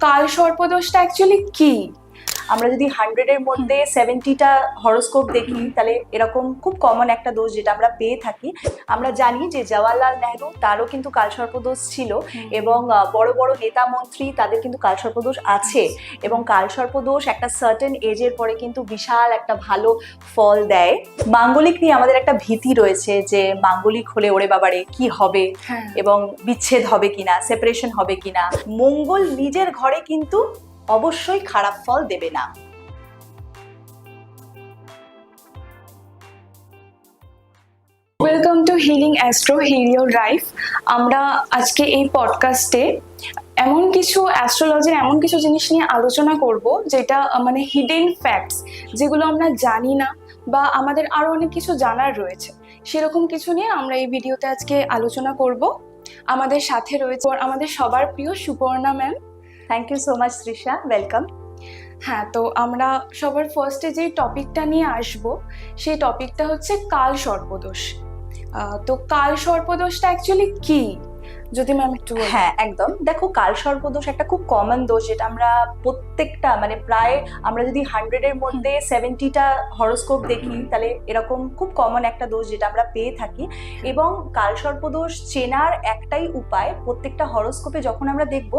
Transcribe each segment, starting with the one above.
কাল সর্পদোষটা অ্যাকচুয়ালি কি? আমরা যদি হান্ড্রেডের মধ্যে সেভেন্টিটা হরোস্কোপ দেখি তাহলে এরকম খুব কমন একটা দোষ যেটা আমরা পেয়ে থাকি। আমরা জানি যে জওয়াহরলাল নেহরু তারও কিন্তু কালসর্পদোষ ছিল এবং বড় বড় নেতা মন্ত্রী তাদের কিন্তু কালসর্পদোষ আছে। এবং কালসর্পদোষ একটা সার্টেন এজের পরে কিন্তু বিশাল একটা ভালো ফল দেয়। মাঙ্গলিক নিয়ে আমাদের একটা ভীতি রয়েছে যে মাঙ্গলিক হলে ওরে বাবারে কি হবে? হ্যাঁ। এবং বিচ্ছেদ হবে কিনা সেপারেশন হবে কিনা? মঙ্গল নিজের ঘরে কিন্তু অবশ্যই খারাপ ফল দেবে না। Welcome to healing astro heal your life আমরা আজকে এই পডকাস্টে এমন কিছু অ্যাস্ট্রোলজির এমন কিছু জিনিস নিয়ে আলোচনা করব, যেটা মানে হিডেন ফ্যাক্টস যেগুলো আমরা জানি না বা আমাদের আরও অনেক কিছু জানার রয়েছে। সেরকম কিছু নিয়ে আমরা এই ভিডিওতে আজকে আলোচনা করব। আমাদের সাথে রয়েছে, আমাদের সবার প্রিয় Suparna ma'am thank you so much Trisha welcome হ্যাঁ তো আমরা সবার ফার্স্টে যে টপিকটা নিয়ে আসব, সেই টপিকটা হচ্ছে কাল সর্পদোষ। তো কাল সর্পদোষটা অ্যাকচুয়ালি কি? যদি ম্যাম একটু হ্যাঁ একদম। দেখো কালসর্পদোষ একটা খুব কমন দোষ যেটা আমরা প্রত্যেকটা মানে প্রায় আমরা যদি হান্ড্রেডের মধ্যে সেভেন্টিটা হরোস্কোপ দেখি তাহলে এরকম খুব কমন একটা দোষ যেটা আমরা পেয়ে থাকি। এবং কালসর্পদোষ চেনার একটাই উপায় প্রত্যেকটা হরোস্কোপে যখন আমরা দেখব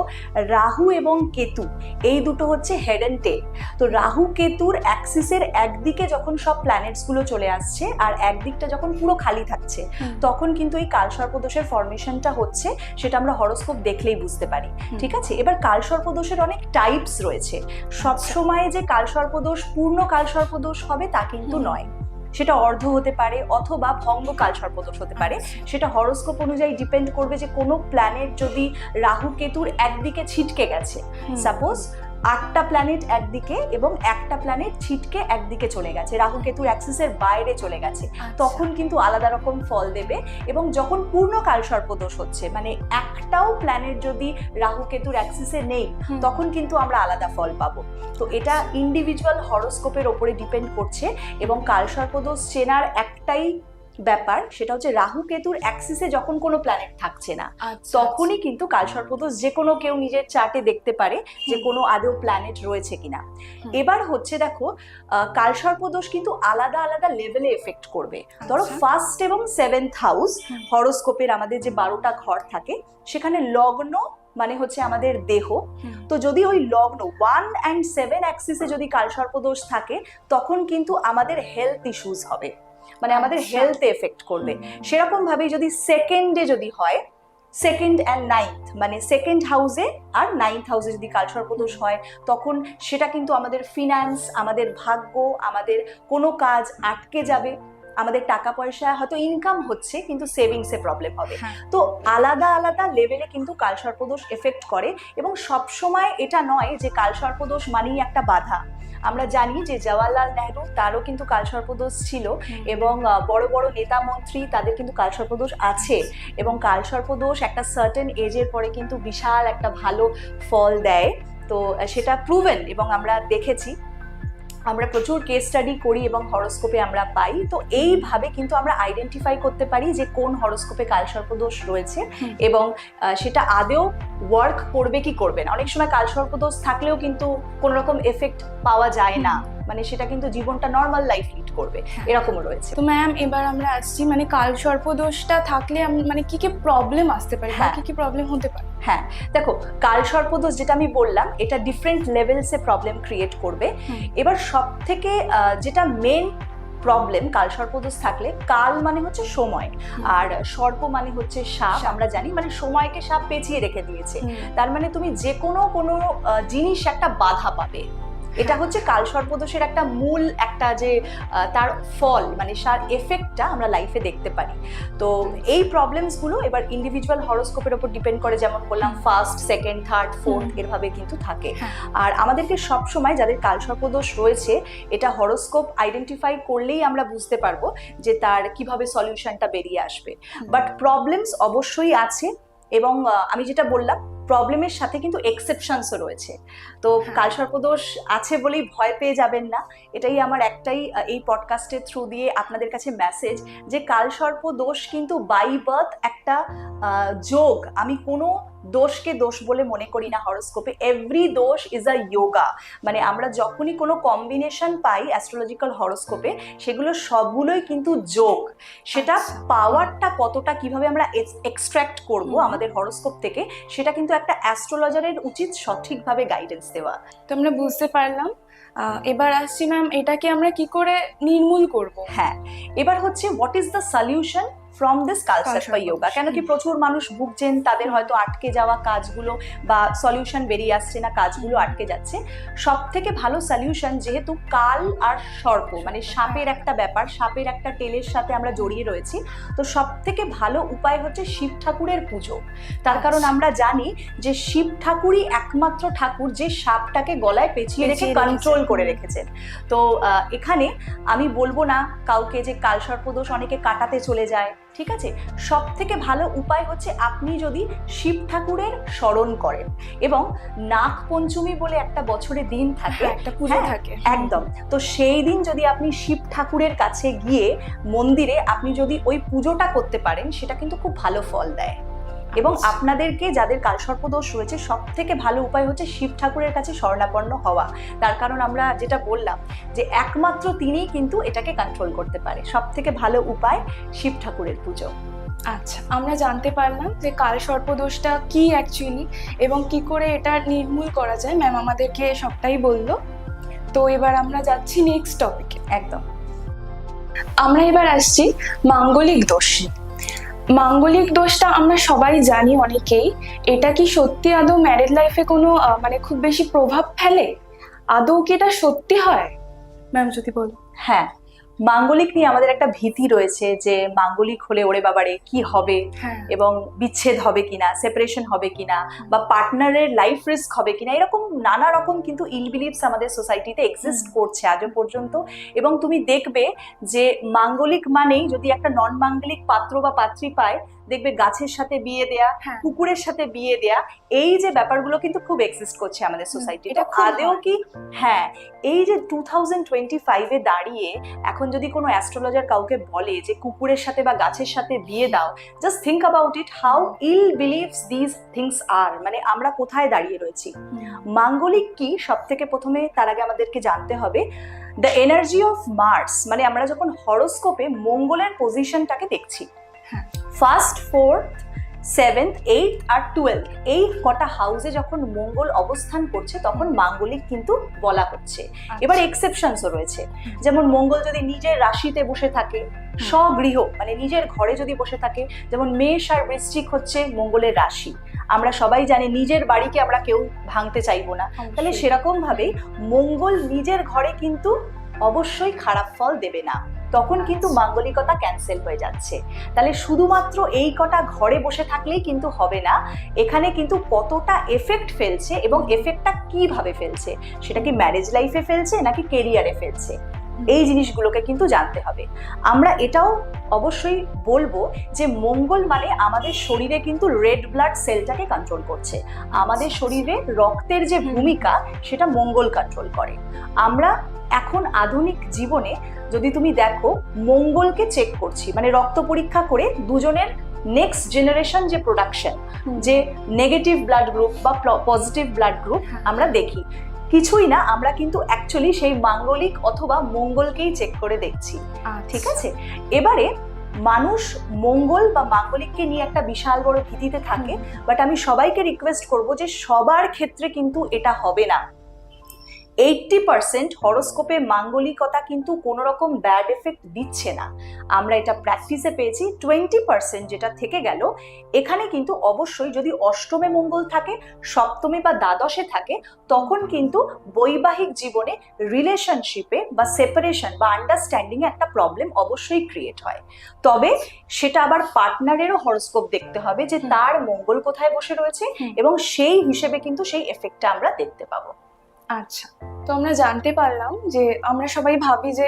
রাহু এবং কেতু এই দুটো হচ্ছে হেড অ্যান্ড টেল তো রাহু কেতুর অ্যাক্সিসের একদিকে যখন সব প্ল্যানেটসগুলো চলে আসছে আর একদিকটা যখন পুরো খালি থাকছে তখন কিন্তু এই কালসর্পদোষের ফরমেশনটা হচ্ছে। সেটা আমরা হরোস্কোপ দেখলেই বুঝতে পারি। ঠিক আছে? এবার কালসর্পদোষের অনেক টাইপস রয়েছে। সব সময় যে কালসর্পদোষ পূর্ণ কালসর্পদোষ হবে তা কিন্তু নয়। সেটা অর্ধ হতে পারে অথবা ভঙ্গ কাল কালসর্পদোষ হতে পারে। সেটা হরস্কোপ অনুযায়ী ডিপেন্ড করবে যে কোনো প্ল্যানেট যদি রাহু কেতুর একদিকে ছিটকে গেছে। সাপোজ আটটা প্ল্যানেট একদিকে এবং একটা প্ল্যানেট ছিটকে একদিকে চলে গেছে। রাহু কেতুর অ্যাক্সিসের বাইরে চলে গেছে। আচ্ছা। তখন কিন্তু আলাদা রকম ফল দেবে এবং যখন পূর্ণ কালসর্পদোষ হচ্ছে মানে একটাও প্ল্যানেট যদি রাহু কেতুর অ্যাক্সিসে নেই তখন কিন্তু আমরা আলাদা ফল পাবো। তো এটা ইন্ডিভিজুয়াল হরোস্কোপের ওপরে ডিপেন্ড করছে এবং কালসর্পদোষ চেনার একটাই ব্যাপার সেটা হচ্ছে রাহু কেতুর অ্যাক্সিসে যখন কোনো প্ল্যানেট থাকছে না আচ্ছা, তখনই কিন্তু কালসর্পদোষ যে কোনো কেউ নিজের চার্টে দেখতে পারে যে। কোনো আদৌ প্ল্যানেট রয়েছে কিনা। এবার হচ্ছে দেখো আহ, কালসর্পদোষ কিন্তু আলাদা আলাদা লেভেলে এফেক্ট করবে। ধরো আচ্ছা। ফার্স্ট এবং সেভেন্থ হাউস। হরোস্কোপের আমাদের যে বারোটা ঘর থাকে সেখানে লগ্ন মানে হচ্ছে আমাদের দেহ। তো যদি ওই লগ্ন ওয়ান অ্যান্ড সেভেন অ্যাক্সিসে যদি কালসর্পদোষ থাকে তখন কিন্তু আমাদের হেলথ ইস্যুস হবে। মানে আমাদের আচ্ছা। হেলথে এফেক্ট করবে। সেরকম ভাবেই যদি সেকেন্ডে যদি হয় সেকেন্ড অ্যান্ড নাইন্থ মানে সেকেন্ড হাউসে আর নাইন্থ হাউসে যদি কালসর্পদোষ হয় তখন সেটা কিন্তু আমাদের ফিনান্স আমাদের ভাগ্য আমাদের কোনো কাজ আটকে যাবে। আমাদের টাকা পয়সা হয়তো ইনকাম হচ্ছে কিন্তু সেভিংসে প্রবলেম হবে। হ্যাঁ। তো আলাদা আলাদা লেভেলে কিন্তু কালসর্পদোষ এফেক্ট করে এবং সব সময় এটা নয় যে কালসর্পদোষ মানেই একটা বাধা। আমরা জানি যে জওয়াহরলাল নেহরু তারও কিন্তু কালসর্পদোষ ছিল এবং বড় বড় নেতা মন্ত্রী তাদের কিন্তু কালসর্পদোষ আছে এবং কালসর্পদোষ একটা সার্টেন এজের পরে কিন্তু বিশাল একটা ভালো ফল দেয়। তো সেটা প্রুভেন এবং আমরা দেখেছি। আমরা প্রচুর কেস স্টাডি করি এবং হরস্কোপে আমরা পাই। তো এইভাবে কিন্তু আমরা আইডেন্টিফাই করতে পারি যে কোন হরোস্কোপে কালসর্পদোষ রয়েছে এবং সেটা আদেও ওয়ার্ক করবে কি করবে না। অনেক সময় কালসর্পদোষ থাকলেও কিন্তু কোনোরকম এফেক্ট পাওয়া যায় না। মানে সেটা কিন্তু জীবনটা নর্মাল লাইফ লিড করবে হ্যাঁ। এরকমও রয়েছে। তো ম্যাম এবার আমরা আসছি মানে কাল সর্পদোষটা থাকলে মানে কি কি প্রবলেম আসতে পারে বা হ্যাঁ। কি কি প্রবলেম হতে পারে? হ্যাঁ দেখো কালসর্পদোষ যেটা আমি বললাম এটা ডিফারেন্ট লেভেলসে প্রবলেম ক্রিয়েট করবে। এবার সব থেকে যেটা মেন প্রবলেম কাল সর্পদোষ থাকলে কাল মানে হচ্ছে সময়। আর সর্প মানে হচ্ছে সাপ। আমরা জানি মানে সময়কে সাপ পেঁচিয়ে রেখে দিয়েছে। তার মানে তুমি যে কোনো কোনো জিনিস একটা বাধা পাবে। এটা হচ্ছে কালসর্পদোষের একটা মূল একটা যে তার ফল মানে তার এফেক্টটা আমরা লাইফে দেখতে পারি তো এই প্রবলেমসগুলো এবার ইন্ডিভিজুয়াল হরোস্কোপের উপর ডিপেন্ড করে যেমন বললাম ফার্স্ট সেকেন্ড থার্ড ফোর্থ। এরভাবে কিন্তু থাকে হ্যাঁ। আর আমাদেরকে সব সময় যাদের কালসর্পদোষ রয়েছে এটা হরোস্কোপ আইডেন্টিফাই করলেই আমরা বুঝতে পারব যে তার কীভাবে সলিউশনটা বেরিয়ে আসবে বাট প্রবলেমস অবশ্যই আছে এবং আমি যেটা বললাম প্রবলেমের সাথে কিন্তু এক্সেপশনসও রয়েছে। তো কাল সর্পদোষ আছে বলেই ভয় পেয়ে যাবেন না। এটাই আমার একটাই এই পডকাস্টের থ্রু দিয়ে আপনাদের কাছে মেসেজ যে কাল সর্পদোষ কিন্তু বাই বার্থ একটা যোগ। আমি কোনো দোষকে দোষ বলে মনে করি না হরোস্কোপে। Every dosh is a yoga মানে আমরা যখনই কোনো কম্বিনেশন পাই অ্যাস্ট্রোলজিক্যাল হরোস্কোপে সেগুলো সবগুলোই কিন্তু যোগ। সেটা আচ্ছা। পাওয়ারটা কতটা কীভাবে আমরা এক্সট্র্যাক্ট করব আমাদের হরোস্কোপ থেকে সেটা কিন্তু একটা অ্যাস্ট্রোলজারের উচিত সঠিকভাবে গাইডেন্স দেওয়া। তো আমরা বুঝতে পারলাম। এবার আসছি ম্যাম এটাকে আমরা কি করে নির্মূল করব? হ্যাঁ এবার হচ্ছে what is the solution from this culture বা কালসর্প যোগা কেন কি প্রচুর মানুষ ভুগছেন তাদের হয়তো আটকে যাওয়া কাজগুলো বা সলিউশন বেরিয়ে আসছে না কাজগুলো আটকে যাচ্ছে। সব থেকে ভালো সলিউশন যেহেতু কাল আর সর্প মানে সাপের একটা ব্যাপার সাপের একটা টেলের সাথে আমরা জড়িয়ে রয়েছি তো সব থেকে ভালো উপায় হচ্ছে শিব ঠাকুরের পুজো। তার কারণ আমরা জানি যে শিব ঠাকুরই একমাত্র ঠাকুর যে সাপটাকে গলায় পেঁচিয়ে রেখে কন্ট্রোল করে রেখেছেন। তো এখানে আমি বলব না কাউকে যে কাল কালসর্পদোষ অনেকে কাটাতে চলে যায় ঠিক আছে? সব থেকে ভালো উপায় হচ্ছে আপনি যদি শিব ঠাকুরের স্মরণ করেন এবং নাগ পঞ্চমী বলে একটা বছরে দিন থাকে হ্যাঁ, একটা পুজো হ্যাঁ, থাকে। একদম। তো সেই দিন যদি আপনি শিব ঠাকুরের কাছে গিয়ে মন্দিরে আপনি যদি ওই পুজোটা করতে পারেন সেটা কিন্তু খুব ভালো ফল দেয়। এবং। আপনাদেরকে যাদের কালসর্পদোষ রয়েছে সব থেকে ভালো উপায় হচ্ছে শিব ঠাকুরের কাছে স্বর্ণাপন্ন হওয়া। তার কারণ আমরা যেটা বললাম যে একমাত্র তিনিই কিন্তু এটাকে কন্ট্রোল করতে পারে। সব থেকে ভালো উপায় শিব ঠাকুরের পুজো। আচ্ছা আমরা জানতে পারলাম যে কাল সর্পদোষটা কি অ্যাকচুয়ালি এবং কি করে এটা নির্মূল করা যায়। ম্যাম আমাদেরকে সবটাই বলল। তো এবার আমরা যাচ্ছি নেক্সট টপিকে একদম। আমরা এবার আসছি মাঙ্গলিক দোষ মাঙ্গলিক দোষটা আমরা সবাই জানি অনেকেই। এটা কি সত্যি আদৌ ম্যারেড লাইফে কোনো মানে খুব বেশি প্রভাব ফেলে? আদৌ কি এটা সত্যি হয়? ম্যাম যদি বল। হ্যাঁ মাঙ্গলিক নিয়ে আমাদের একটা ভীতি রয়েছে যে মাঙ্গলিক হলে ওরে বাবারে কি হবে? হ্যাঁ। এবং বিচ্ছেদ হবে কিনা সেপারেশন হবে কিনা বা পার্টনারের লাইফ রিস্ক হবে কিনা এরকম নানা রকম কিন্তু ইলবিলিভস আমাদের সোসাইটিতে এক্সিস্ট করছে আজও পর্যন্ত। এবং তুমি দেখবে যে মাঙ্গলিক মানেই যদি একটা নন মাঙ্গলিক পাত্র বা পাত্রী পায় দেখবে গাছের সাথে বিয়ে দেয়া হ্যাঁ। কুকুরের সাথে বিয়ে দেয়া এই যে ব্যাপারগুলো কিন্তু খুব এক্সিস্ট করছে আমাদের সোসাইটি এটা আদেও কি হ্যাঁ এই যে টু থাউজেন্ড টোয়েন্টি ফাইভে দাঁড়িয়ে এখন যদি কোনো অ্যাস্ট্রোলজার কাউকে বলে যে কুকুরের সাথে বা গাছের সাথে বিয়ে দাও just think about it how ill believes this things আর মানে আমরা কোথায় দাঁড়িয়ে রয়েছি। মাঙ্গলিক কি? সব থেকে প্রথমে তার আগে আমাদেরকে জানতে হবে দ্য এনার্জি অফ মার্স মানে আমরা যখন হরোস্কোপে মঙ্গলের পজিশনটাকে দেখছি হ্যাঁ। ফার্স্ট ফোর্থ সেভেন্থ এইট আর টুয়েলভ এই কটা হাউসে যখন মঙ্গল অবস্থান করছে তখন মাঙ্গলিক কিন্তু বলা হচ্ছে। এবার এক্সেপশনসও রয়েছে। যেমন মঙ্গল যদি নিজের রাশিতে বসে থাকে স্বগৃহ মানে নিজের ঘরে যদি বসে থাকে যেমন মেষ আর বৃশ্চিক হচ্ছে মঙ্গলের রাশি। আমরা সবাই জানি নিজের বাড়িকে আমরা কেউ ভাঙতে চাইব না। তাহলে সেরকম ভাবেই মঙ্গল নিজের ঘরে কিন্তু অবশ্যই খারাপ ফল দেবে না। তখন কিন্তু মাঙ্গলিকতা ক্যান্সেল হয়ে যাচ্ছে। তাহলে শুধুমাত্র এই কটা ঘরে বসে থাকলেই কিন্তু হবে না এখানে কিন্তু কতটা এফেক্ট ফেলছে এবং এফেক্টটা কীভাবে ফেলছে? সেটা কি ম্যারেজ লাইফে ফেলছে নাকি কেরিয়ারে ফেলছে? এই জিনিসগুলোকে কিন্তু জানতে হবে। আমরা এটাও অবশ্যই বলব যে মঙ্গল মানে আমাদের শরীরে কিন্তু রেড ব্লাড সেলটাকে কন্ট্রোল করছে। আমাদের শরীরে রক্তের যে ভূমিকা সেটা মঙ্গল কন্ট্রোল করে। আমরা এখন আধুনিক জীবনে যদি তুমি দেখো মঙ্গলকে চেক করছি মানে রক্ত পরীক্ষা করে দুজনের নেক্সট জেনারেশন যে প্রোডাকশন যে নেগেটিভ ব্লাড গ্রুপ বা পজিটিভ ব্লাড গ্রুপ। আমরা দেখি। কিছুই না আমরা কিন্তু অ্যাকচুয়ালি সেই মাঙ্গলিক অথবা মঙ্গলকেই চেক করে দেখছি। ঠিক আছে? এবারে মানুষ মঙ্গল বা মাঙ্গলিককে নিয়ে একটা বিশাল বড় ভীতিতে থাকে বাট আমি সবাইকে রিকোয়েস্ট করব যে সবার ক্ষেত্রে কিন্তু এটা হবে না। এইটটি পার্সেন্ট হরোস্কোপে মাঙ্গলিকতা কিন্তু কোনো রকম ব্যাড এফেক্ট দিচ্ছে না। আমরা এটা প্র্যাকটিসে পেয়েছি টোয়েন্টি পার্সেন্ট যেটা থেকে গেল এখানে কিন্তু অবশ্যই যদি অষ্টমে মঙ্গল থাকে সপ্তমে বা দ্বাদশে থাকে তখন কিন্তু বৈবাহিক জীবনে রিলেশনশিপে বা সেপারেশন বা আন্ডারস্ট্যান্ডিং একটা প্রবলেম অবশ্যই ক্রিয়েট হয়। তবে সেটা আবার পার্টনারেরও হরোস্কোপ দেখতে হবে যে তার মঙ্গল কোথায় বসে রয়েছে এবং সেই হিসেবে কিন্তু সেই এফেক্টটা আমরা দেখতে পাবো। আচ্ছা তো আমরা জানতে পারলাম যে আমরা সবাই ভাবি যে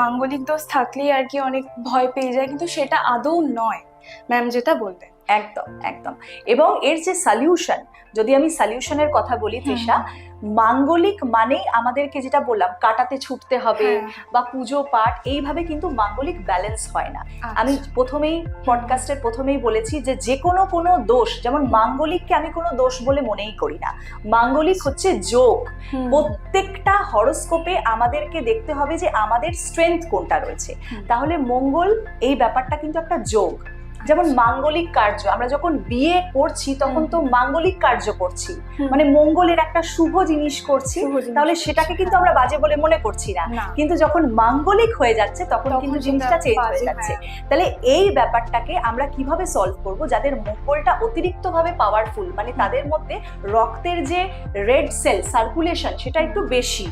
মাঙ্গলিক দোষ থাকলেই আর কি অনেক ভয় পেয়ে যায়, কিন্তু সেটা আদৌ নয়। ম্যাম যেটা বললেন একদম একদম। এবং এর যে সলিউশন যদি আমি সলিউশনের কথা বলি। তৃষা মাঙ্গলিক মানেই আমাদেরকে যেটা বললাম কাটাতে ছুটতে হবে হ্যাঁ, বা পুজো পাঠ এইভাবে কিন্তু মাঙ্গলিক ব্যালেন্স হয় না। আমি আচ্ছা। প্রথমেই পডকাস্টের প্রথমেই বলেছি যে যে কোনো কোনো দোষ যেমন মাঙ্গলিককে আমি কোনো দোষ বলে মনেই করি না। মাঙ্গলিক হচ্ছে যোগ। প্রত্যেকটা হরস্কোপে আমাদেরকে দেখতে হবে যে আমাদের স্ট্রেংথ কোনটা রয়েছে। তাহলে মঙ্গল এই ব্যাপারটা কিন্তু একটা যোগ। যেমন মাঙ্গলিক কার্য আমরা যখন বিয়ে করছি তখন তো মাঙ্গলিক কার্য করছি। মানে মঙ্গলের একটা শুভ জিনিস করছি তাহলে সেটাকে কিন্তু আমরা বাজে বলে মনে করছি না। কিন্তু যখন মাঙ্গলিক হয়ে যাচ্ছে তখন তখন কিন্তু জিনিসটা চেঞ্জ হয়ে যাচ্ছে। হ্যাঁ। তাহলে এই ব্যাপারটাকে আমরা কীভাবে সলভ করব যাদের মঙ্গলটা অতিরিক্তভাবে পাওয়ারফুল মানে তাদের মধ্যে রক্তের যে রেড সেল সার্কুলেশন সেটা একটু বেশি।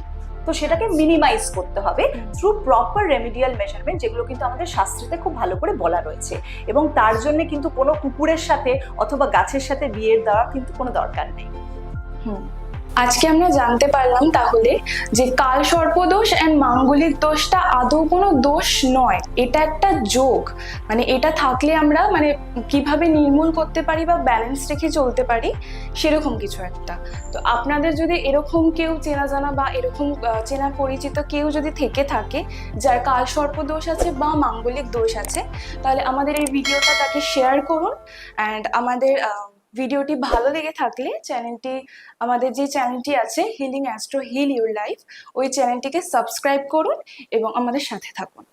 তো সেটাকে মিনিমাইজ করতে হবে থ্রু প্রপার রেমিডিয়াল মেজারমেন্ট যেগুলো কিন্তু আমাদের শাস্ত্রীতে খুব ভালো করে বলা রয়েছে। এবং তার জন্য কিন্তু কোনো কুকুরের সাথে অথবা গাছের সাথে বিয়ের দেওয়ার কিন্তু কোনো দরকার নেই। হুম। আজকে আমরা জানতে পারলাম তাহলে যে কাল সর্পদোষ অ্যান্ড মাঙ্গলিক দোষটা আদৌ কোনো দোষ নয়, এটা একটা যোগ। মানে এটা থাকলে আমরা মানে কীভাবে নির্মূল করতে পারি বা ব্যালেন্স রেখে চলতে পারি, সেরকম কিছু একটা। তো আপনাদের যদি এরকম কেউ চেনা জানা বা এরকম চেনা পরিচিত কেউ যদি থেকে থাকে, যার কাল সর্পদোষ আছে বা মাঙ্গলিক দোষ আছে, তাহলে আমাদের এই ভিডিওটা তাকে শেয়ার করুন অ্যান্ড আমাদের ভিডিওটি ভালো লেগে থাকলে চ্যানেলটি, আমাদের যে চ্যানেলটি আছে healing astro heal your life ওই চ্যানেলটিকে সাবস্ক্রাইব করুন এবং আমাদের সাথে থাকুন।